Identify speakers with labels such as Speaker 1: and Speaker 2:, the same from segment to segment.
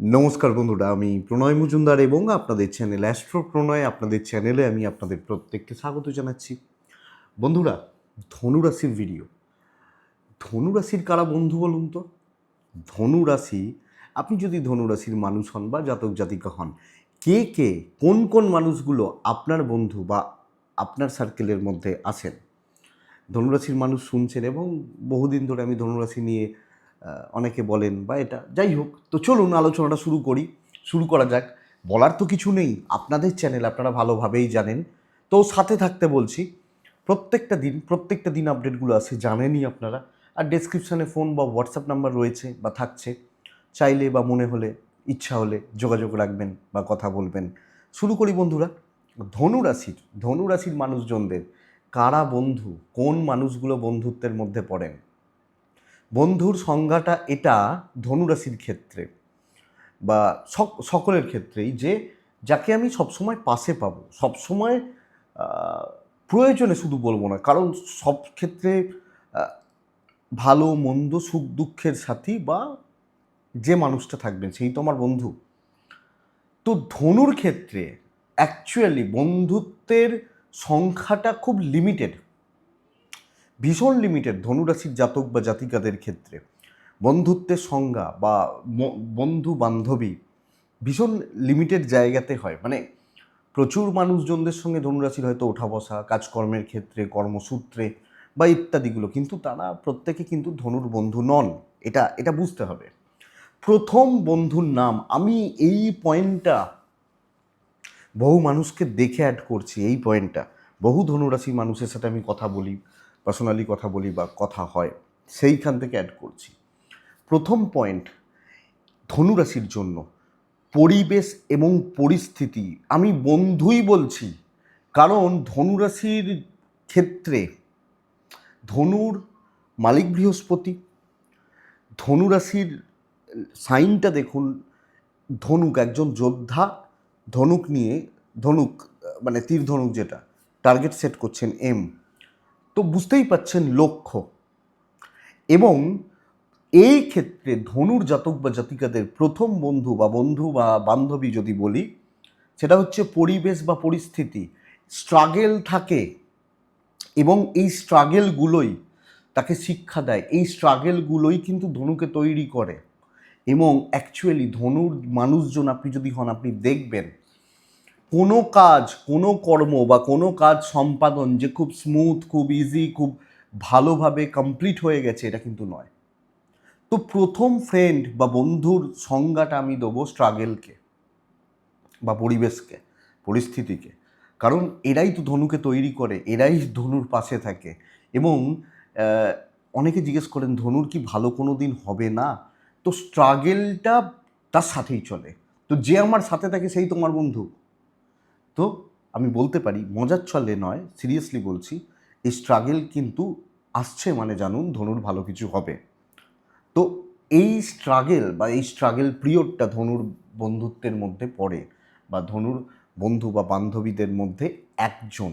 Speaker 1: নমস্কার বন্ধুরা, আমি প্রণয় মজুমদার এবং আপনাদের চ্যানেল অ্যাস্ট্রো প্রণয় আপনাদের চ্যানেলে আমি আপনাদের প্রত্যেককে স্বাগত জানাচ্ছি। বন্ধুরা, ধনুরাশির ভিডিও ধনুরাশির কারা বন্ধু বলুন তো? ধনুরাশি, আপনি যদি ধনুরাশির মানুষ হন বা জাতক জাতিকা হন, কে কে, কোন কোন মানুষগুলো আপনার বন্ধু বা আপনার সার্কেলের মধ্যে আছেন? ধনুরাশির মানুষ শুনছেন এবং বহুদিন ধরে আমি ধনুরাশি নিয়ে অনেকে বলেন বা এটা যাই হোক, তো চলুন আলোচনাটা শুরু করি, শুরু করা যাক। বলার তো কিছু নেই, আপনাদের চ্যানেল আপনারা ভালোভাবেই জানেন। তো সাথে থাকতে বলছি, প্রত্যেকটা দিন প্রত্যেকটা দিন আপডেটগুলো আছে, জানেনই আপনারা। আর ডেসক্রিপশানে ফোন বা হোয়াটসঅ্যাপ নাম্বার রয়েছে বা থাকছে, চাইলে বা মনে হলে, ইচ্ছা হলে যোগাযোগ রাখবেন বা কথা বলবেন। শুরু করি বন্ধুরা, ধনুরাশির ধনুরাশির মানুষজনদের, কারা বন্ধু, কোন মানুষগুলো বন্ধুত্বের মধ্যে পড়েন? বন্ধুর সংজ্ঞাটা এটা ধনুরাশির ক্ষেত্রে বা সকলের ক্ষেত্রেই যে যাকে আমি সবসময় পাশে পাবো, সবসময় প্রয়োজনে শুধু বলব না, কারণ সব ক্ষেত্রে ভালো, মন্দ, সুখ, দুঃখের সাথী বা যে মানুষটা থাকবেন সেই তো আমার বন্ধু। তো ধনুর ক্ষেত্রে অ্যাকচুয়ালি বন্ধুত্বের সংখ্যাটা খুব লিমিটেড ভীষণ লিমিটেড ধনুরাশির জাতক বা জাতিকাদের ক্ষেত্রে। বন্ধুত্বের সংজ্ঞা বা বন্ধু বান্ধবী ভীষণ লিমিটেড জায়গাতে হয়। মানে প্রচুর মানুষজনদের সঙ্গে ধনুরাশির হয়তো ওঠা বসা, কাজকর্মের ক্ষেত্রে, কর্মসূত্রে বা ইত্যাদিগুলো। কিন্তু তারা প্রত্যেকে কিন্তু ধনুর বন্ধু নন। এটা এটা বুঝতে হবে। প্রথম বন্ধুর নাম, আমি এই পয়েন্টটা বহু মানুষকে দেখে অ্যাড করছি, এই পয়েন্টটা। বহু ধনুরাশি মানুষের সাথে আমি কথা বলি। পার্সোনালি কথা বলি বা কথা হয়, সেইখান থেকে অ্যাড করছি। প্রথম পয়েন্ট ধনুরাশির জন্য পরিবেশ এবং পরিস্থিতি, আমি বন্ধুই বলছি, কারণ ধনুরাশির ক্ষেত্রে ধনুর মালিক বৃহস্পতি, ধনুরাশির সাইনটা দেখুন, ধনুক একজন যোদ্ধা, ধনুক নিয়ে, ধনুক মানে তীর ধনুক যেটা টার্গেট সেট করছেন এম তো বুঝতেই পাচ্ছেন লক্ষ্য। এবং এই ক্ষেত্রে ধনুর জাতক বা জাতিকাদের প্রথম বন্ধু বা বন্ধু বা বান্ধবী যদি বলি, সেটা হচ্ছে পরিবেশ বা পরিস্থিতি। স্ট্রাগেল থাকে এবং এই স্ট্রাগেলগুলোই তাকে শিক্ষা দেয়। এই স্ট্রাগেলগুলোই কিন্তু ধনুকে তৈরি করে। এবং অ্যাকচুয়ালি ধনুর মানুষজন আপনি যদি হন, আপনি দেখবেন কোনো কাজ, কোনো কর্ম বা কোনো কাজ সম্পাদন যে খুব স্মুথ খুব ইজি খুব ভালোভাবে কমপ্লিট হয়ে গেছে, এটা কিন্তু নয়। তো প্রথম ফ্রেন্ড বা বন্ধুর সংজ্ঞাটা আমি দেবো স্ট্রাগেলকে বা পরিবেশকে, পরিস্থিতিকে। কারণ এরাই তো ধনুকে তৈরি করে, এরাই ধনুর পাশে থাকে এবং অনেকে জিজ্ঞেস করেন, ধনুর কি ভালো কোনো দিন হবে না? তো স্ট্রাগেলটা তার সাথেই চলে। তো যে আমার সাথে থাকে, সেই তোমার বন্ধু। তো আমি বলতে পারি, মজার ছলে নয় সিরিয়াসলি বলছি, এই স্ট্রাগেল কিন্তু আসছে মানে জানুন ধনুর ভালো কিছু হবে। তো এই স্ট্রাগেল বা এই স্ট্রাগেল পিরিয়ডটা ধনুর বন্ধুত্বের মধ্যে পড়ে বা ধনুর বন্ধু বা বান্ধবীদের মধ্যে একজন।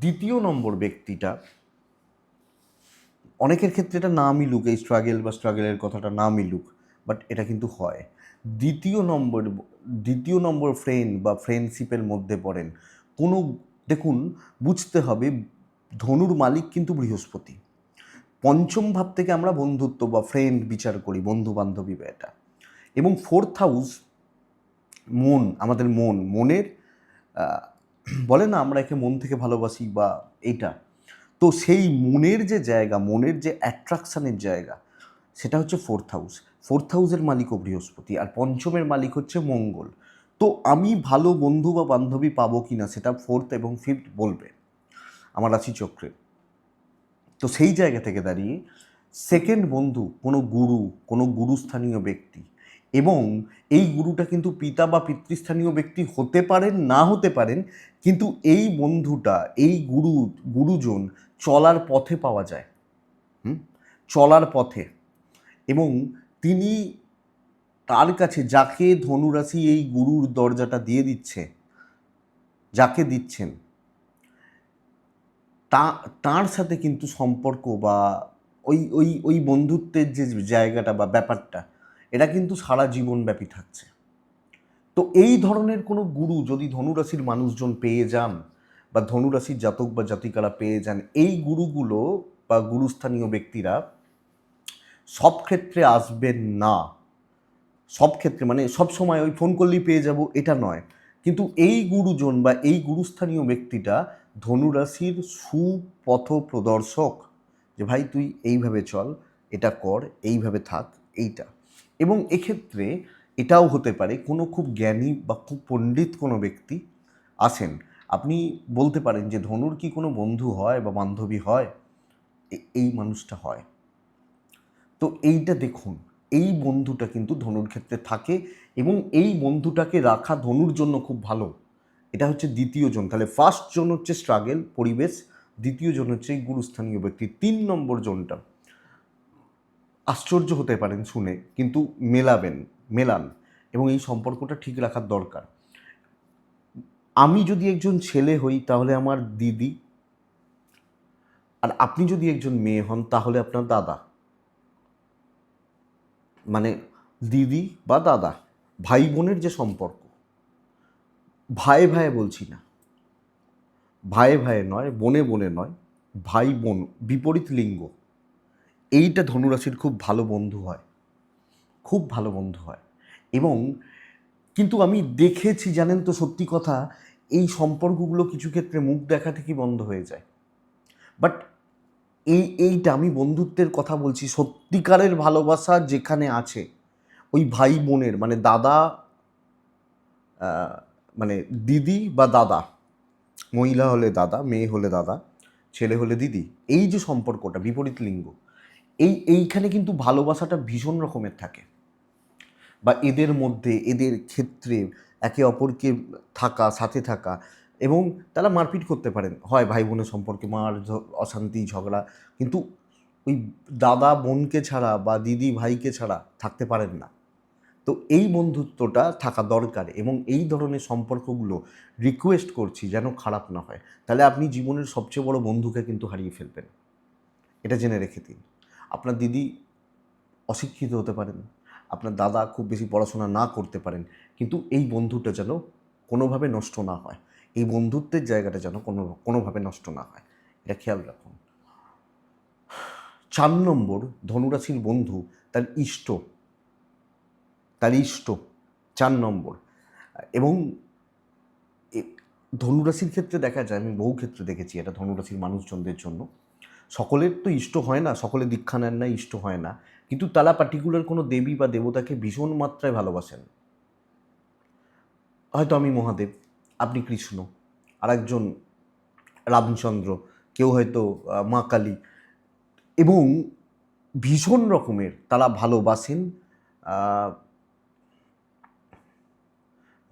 Speaker 1: দ্বিতীয় নম্বর ব্যক্তিটা, অনেকের ক্ষেত্রে এটা না মিলুক, এই স্ট্রাগেল বা স্ট্রাগেলের কথাটা না মিলুক বাট এটা কিন্তু হয়। দ্বিতীয় নম্বর দ্বিতীয় নম্বর ফ্রেন্ড বা ফ্রেন্ডশিপের মধ্যে পড়েন। কোনো, দেখুন, বুঝতে হবে ধনুর মালিক কিন্তু বৃহস্পতি। পঞ্চম ভাব থেকে আমরা বন্ধুত্ব বা ফ্রেন্ড বিচার করি বন্ধু বান্ধবী এটা। এবং ফোর্থ হাউস, মন, আমাদের মন, মনের বলে না আমরা একে মন থেকে ভালোবাসি বা এইটা। তো সেই মনের যে জায়গা, মনের যে অ্যাট্রাকশানের জায়গা, সেটা হচ্ছে ফোর্থ হাউস। ফোর্থ হাউসের মালিকও বৃহস্পতি, আর পঞ্চমের মালিক হচ্ছে মঙ্গল। তো আমি ভালো বন্ধু বা বান্ধবী পাবো কি না সেটা ফোর্থ এবং ফিফথ বলবে। আমার রাশিচক্রে তো সেই জায়গা থেকে দাঁড়িয়ে সেকেন্ড বন্ধু, কোনো গুরু, কোনো গুরুস্থানীয় ব্যক্তি, এবং এই গুরুটা কিন্তু পিতা বা পিতৃস্থানীয় ব্যক্তি হতে পারেন, না হতে পারেন, কিন্তু এই বন্ধুটা, এই গুরু, গুরুজন চলার পথে পাওয়া যায়। চলার পথে। এবং তিনি তার কাছে যাকে ধনুরাশি এই গুরুর দরজাটা দিয়ে দিচ্ছে, যাকে দিচ্ছেন, তা, তার সাথে কিন্তু সম্পর্ক বা ওই ওই ওই বন্ধুত্বের যে জায়গাটা বা ব্যাপারটা, এটা কিন্তু সারা জীবনব্যাপী থাকছে। তো এই ধরনের কোনো গুরু যদি ধনুরাশির মানুষজন পেয়ে যান বা ধনুরাশির জাতক বা জাতিকারা পেয়ে যান, এই গুরুগুলো বা গুরুস্থানীয় ব্যক্তিরা সব ক্ষেত্রে আসবেন না। সব ক্ষেত্রে মানে সব সময় ওই ফোন করলেই পেয়ে যাব, এটা নয়। কিন্তু এই গুরুজন বা এই গুরুস্থানীয় ব্যক্তিটা ধনুরাশির সুপথ প্রদর্শক যে ভাই, তুই এইভাবে চল, এটা কর, এইভাবে থাক, এইটা। এবং এক্ষেত্রে এটাও হতে পারে, কোনো খুব জ্ঞানী বা খুব পণ্ডিত কোনো ব্যক্তি আসেন। আপনি বলতে পারেন যে, ধনুর কি কোনো বন্ধু হয় বা বান্ধবী হয়? এই মানুষটা হয়। তো এইটা দেখুন, এই বন্ধুটা কিন্তু ধনুর ক্ষেত্রে থাকে এবং এই বন্ধুটাকে রাখা ধনুর জন্য খুব ভালো। এটা হচ্ছে দ্বিতীয় জন। তাহলে ফার্স্ট জন হচ্ছে স্ট্রাগেল পরিবেশ। দ্বিতীয় জন হচ্ছে এই গুরুস্থানীয় ব্যক্তি। তিন নম্বর জনটা আশ্চর্য হতে পারেন শুনে, কিন্তু মেলাবেন, মেলান এবং এই সম্পর্কটা ঠিক রাখার দরকার। আমি যদি একজন ছেলে হই, তাহলে আমার দিদি। আর আপনি যদি একজন মেয়ে হন, তাহলে আপনার দাদা। মানে দিদি বা দাদা ভাই বোনের যে সম্পর্ক ভাই ভাই বলছি না। ভাই ভাই নয়, বোনে বনে নয় ভাই বোন বিপরীত লিঙ্গ। এইটা ধনুরাশির খুব ভালো বন্ধু হয়। খুব ভালো বন্ধু হয়। এবং কিন্তু আমি দেখেছি, জানেন তো সত্যি কথা, এই সম্পর্কগুলো কিছু ক্ষেত্রে মুখ দেখা থেকেই বন্ধ হয়ে যায়। বাট এই, এইটা আমি বন্ধুত্বের কথা বলছি। সত্যিকারের ভালোবাসা যেখানে আছে, ওই ভাই বোনের মানে দাদা মানে দিদি বা দাদা, মহিলা হলে দাদা, মেয়ে হলে দাদা, ছেলে হলে দিদি, এই যে সম্পর্কটা, বিপরীত লিঙ্গ, এই, এইখানে কিন্তু ভালোবাসাটা ভীষণ রকমের থাকে। বা এদের মধ্যে, এদের ক্ষেত্রে একে অপরকে থাকা, সাথে থাকা এবং তারা মারপিট করতে পারেন। হয় ভাই বোনের সম্পর্কে মার অশান্তি, ঝগড়া। কিন্তু ওই দাদা বোনকে ছাড়া বা দিদি ভাইকে ছাড়া থাকতে পারেন না। তো এই বন্ধুত্বটা থাকা দরকার এবং এই ধরনের সম্পর্কগুলো রিকোয়েস্ট করছি যেন খারাপ না হয়। তাহলে আপনি জীবনের সবচেয়ে বড় বন্ধুকে কিন্তু হারিয়ে ফেলবেন। এটা জেনে রেখে দিন। আপনার দিদি অশিক্ষিত হতে পারেন, আপনার দাদা খুব বেশি পড়াশোনা না করতে পারেন, কিন্তু এই বন্ধুটা যেন কোনোভাবে নষ্ট না হয়। এই বন্ধুত্বের জায়গাটা যেন কোনো, কোনোভাবে নষ্ট না হয়। এটা খেয়াল রাখুন। চার নম্বর ধনুরাশির বন্ধু তার ইষ্ট। তার ইষ্ট। চার নম্বর। এবং ধনুরাশির ক্ষেত্রে দেখা যায়, আমি বহু ক্ষেত্রে দেখেছি এটা ধনুরাশির মানুষজনদের জন্য। সকলের তো ইষ্ট হয় না, সকলে দীক্ষা নেন না, ইষ্ট হয় না। কিন্তু তারা পার্টিকুলার কোনো দেবী বা দেবতাকে ভীষণ মাত্রায় ভালোবাসেন। হয়তো আমি মহাদেব। আপনি কৃষ্ণ। আরেকজন রামচন্দ্র, কেউ হয়তো মা কালী। এবং ভীষণ রকমের তারা ভালোবাসেন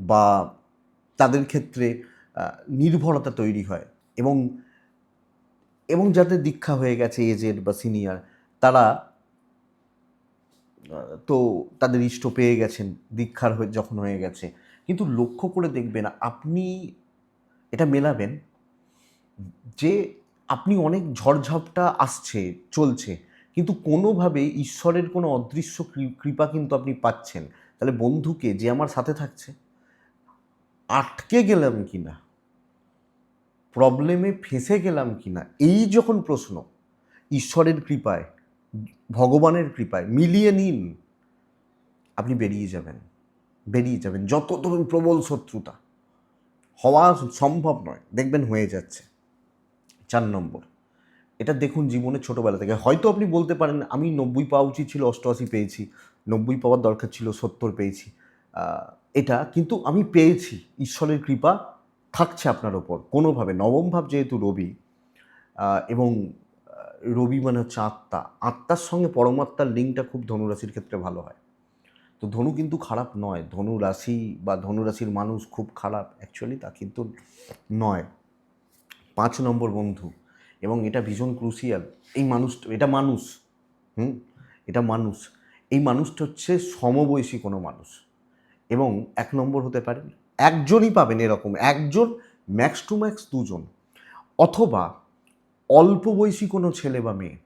Speaker 1: বা তাদের ক্ষেত্রে নির্ভরতা তৈরি হয়। এবং এবং যাদের দীক্ষা হয়ে গেছে এজেড বা সিনিয়র তারা তো তাদের ইষ্ট পেয়ে গেছেন, দীক্ষার হয়ে যখন হয়ে গেছে। কিন্তু লক্ষ্য করে দেখবেন, আপনি এটা মেলাবেন যে আপনি অনেক ঝড়ঝাপটা আসছে, চলছে, কিন্তু কোনোভাবে ঈশ্বরের কোনো অদৃশ্য কৃপা কিন্তু আপনি পাচ্ছেন। তাহলে বন্ধুকে, যে আমার সাথে থাকছে, আটকে গেলাম কি না প্রবলেমে ফেঁসে গেলাম কি না এই যখন প্রশ্ন, ঈশ্বরের কৃপায় ভগবানের কৃপায় মিলিয়ে নিন, আপনি বেরিয়ে যাবেন বেরিয়ে যাবেন। যত ধরুন প্রবল শত্রুতা হওয়া সম্ভব নয়, দেখবেন হয়ে যাচ্ছে। চার নম্বর, এটা দেখুন জীবনে ছোটোবেলা থেকে। হয়তো আপনি বলতে পারেন, আমি নব্বই পাওয়া উচিত ছিল, অষ্টআশি পেয়েছি, নব্বই পাওয়ার দরকার ছিল, সত্তর পেয়েছি। এটা কিন্তু আমি পেয়েছি, ঈশ্বরের কৃপা থাকছে আপনার ওপর। কোনোভাবে, নবম ভাব যেহেতু রবি এবং রবি মানে হচ্ছে আত্মা। আত্মার সঙ্গে পরমাত্মার লিঙ্কটা খুব ধনুরাশির ক্ষেত্রে ভালো হয়। তো ধনু কিন্তু খারাপ নয়। ধনু রাশি বা ধনুরাশির মানুষ খুব খারাপ। অ্যাকচুয়ালি তা কিন্তু নয়। পাঁচ নম্বর বন্ধু এবং এটা ভীষণ ক্রুশিয়াল এই মানুষ, এটা মানুষ, হুম? এটা মানুষ। এই মানুষটা হচ্ছে সমবয়সী কোনো মানুষ। এবং এক নম্বর হতে পারেন একজনই পাবেন এরকম। একজন ম্যাক্স টু ম্যাক্স দুজন। অথবা অল্প বয়সী কোনো ছেলে বা মেয়ে,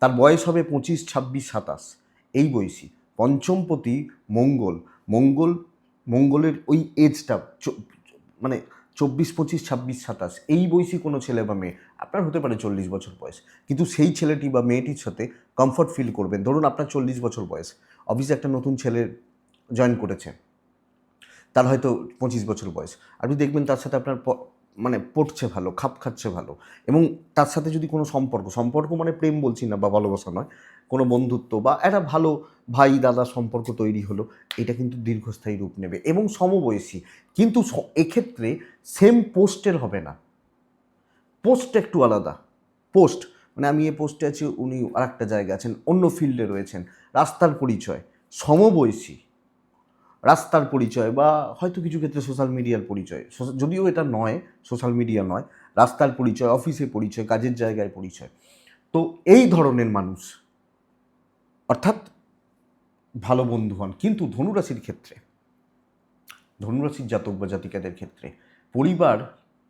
Speaker 1: তার বয়স হবে পঁচিশ, ছাব্বিশ, সাতাশ। এই বয়সী। পঞ্চমপতি মঙ্গল। মঙ্গল, মঙ্গলের ওই এজটা মানে চব্বিশ, পঁচিশ, ছাব্বিশ, সাতাশ। এই বয়সী কোনো ছেলে বা মেয়ে, আপনার হতে পারে চল্লিশ বছর বয়স। কিন্তু সেই ছেলেটি বা মেয়েটির সাথে কমফর্ট ফিল করবেন। ধরুন আপনার চল্লিশ বছর বয়স। অফিসে একটা নতুন ছেলে জয়েন করেছে। তার হয়তো পঁচিশ বছর বয়স। আপনি দেখবেন তার সাথে আপনার মানে পড়ছে ভালো, খাপ খাচ্ছে ভালো এবং তার সাথে যদি কোনো সম্পর্ক সম্পর্ক মানে প্রেম বলছি না বা ভালোবাসা নয়, কোনো বন্ধুত্ব বা একটা ভালো ভাই, দাদা সম্পর্ক তৈরি হলো, এটা কিন্তু দীর্ঘস্থায়ী রূপ নেবে এবং সমবয়সী। কিন্তু এক্ষেত্রে সেম পোস্টের হবে না। পোস্ট একটু আলাদা। পোস্ট মানে আমি এ পোস্টে আছি, উনি আরেকটা জায়গায় আছেন, অন্য ফিল্ডে রয়েছেন, রাস্তার পরিচয়, সমবয়সী। রাস্তার পরিচয় বা হয়তো কিছু ক্ষেত্রে সোশ্যাল মিডিয়ার পরিচয়। যদিও এটা নয় সোশ্যাল মিডিয়া নয়, রাস্তার পরিচয় অফিসে পরিচয়, কাজের জায়গায় পরিচয়। তো এই ধরনের মানুষ, অর্থাৎ ভালো বন্ধু হন, কিন্তু ধনুরাশির ক্ষেত্রে, ধনুরাশির জাতক বা জাতিকাদের ক্ষেত্রে, পরিবার,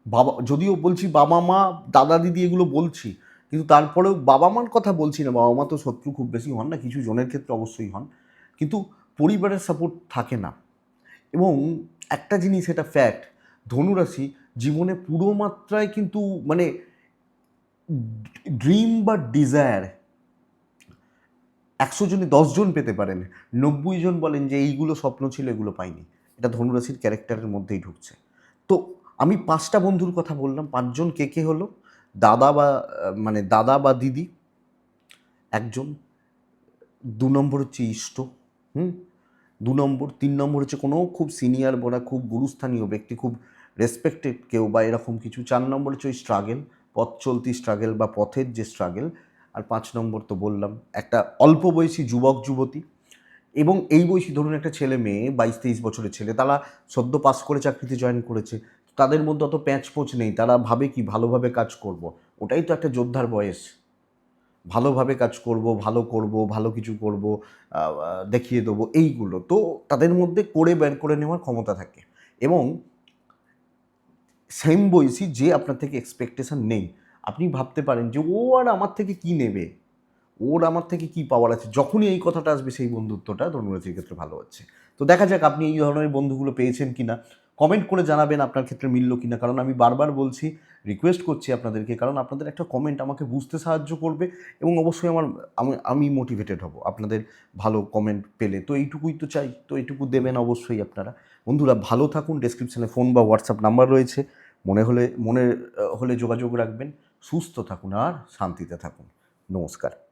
Speaker 1: বাবা, যদিও বলছি বাবা, মা, দাদা, দিদি এগুলো বলছি, কিন্তু তারপরেও বাবা, মার কথা বলছি না, বাবা, মা তো শত্রু খুব বেশি হন না, কিছু জনের ক্ষেত্রে অবশ্যই হন। কিন্তু পরিবারের সাপোর্ট থাকে না। এবং একটা জিনিস এটা ফ্যাক্ট ধনুরাশি জীবনে পুরো মাত্রায় কিন্তু মানে ড্রিম বা ডিজায়ার একশো জনে দশজন পেতে পারেন। নব্বই জন বলেন যে এইগুলো স্বপ্ন ছিল, এগুলো পাইনি। এটা ধনুরাশির ক্যারেক্টারের মধ্যেই ঢুকছে। তো আমি পাঁচটা বন্ধুর কথা বললাম, পাঁচজন কে কে হলো? দাদা বা মানে দাদা বা দিদি, একজন, দু নম্বর হচ্ছে ইষ্ট। হুম? দু নম্বর, তিন নম্বর হচ্ছে কোনো খুব সিনিয়র বলা খুব গুরুস্থানীয় ব্যক্তি, খুব রেসপেক্টেড কেউ বা এরকম কিছু। চার নম্বর হচ্ছে ওই স্ট্রাগেল পথ চলতি স্ট্রাগেল বা পথের যে স্ট্রাগেল আর পাঁচ নম্বর তো বললাম, একটা অল্প বয়সী যুবক, যুবতী। এবং এই বয়সী ধরুন একটা ছেলে মেয়ে, বাইশ, তেইশ বছরের ছেলে, তারা সদ্য পাস করে চাকরিতে জয়েন করেছে। তাদের মধ্যে অত প্যাঁচ পোচ নেই, তারা ভাবে কি ভালোভাবে কাজ করব। ওটাই তো একটা যোদ্ধার বয়স। ভালোভাবে কাজ করব, ভালো করব, ভালো কিছু করব দেখিয়ে দেবো, এইগুলো। তো তাদের মধ্যে করে বের করে নেওয়ার ক্ষমতা থাকে। এবং সেম বয়সী যে আপনার থেকে এক্সপেকটেশন নেই, আপনি ভাবতে পারেন যে, ও আর আমার থেকে কি নেবে? ওর আমার থেকে কি পাওয়ার আছে? যখনই এই কথাটা আসবে, সেই বন্ধুত্বটা ধনুরাশির ক্ষেত্রে ভালো হচ্ছে। তো দেখা যাক আপনি এই ধরনের বন্ধুগুলো পেয়েছেন কি না কমেন্ট করে জানাবেন আপনার ক্ষেত্রে মিলল কি না কারণ আমি বারবার বলছি রিকোয়েস্ট করছি আপনাদেরকে, কারণ আপনাদের একটা কমেন্ট আমাকে বুঝতে সাহায্য করবে এবং অবশ্যই আমার, আমি আমি মোটিভেটেড হব আপনাদের ভালো কমেন্ট পেলে। তো এইটুকুই তো চাই, তো এইটুকু দেবেন অবশ্যই আপনারা। বন্ধুরা, ভালো থাকুন ডেসক্রিপশানে ফোন বা হোয়াটসঅ্যাপ নাম্বার রয়েছে। মনে হলে মনে হলে যোগাযোগ রাখবেন। সুস্থ থাকুন আর শান্তিতে থাকুন। নমস্কার।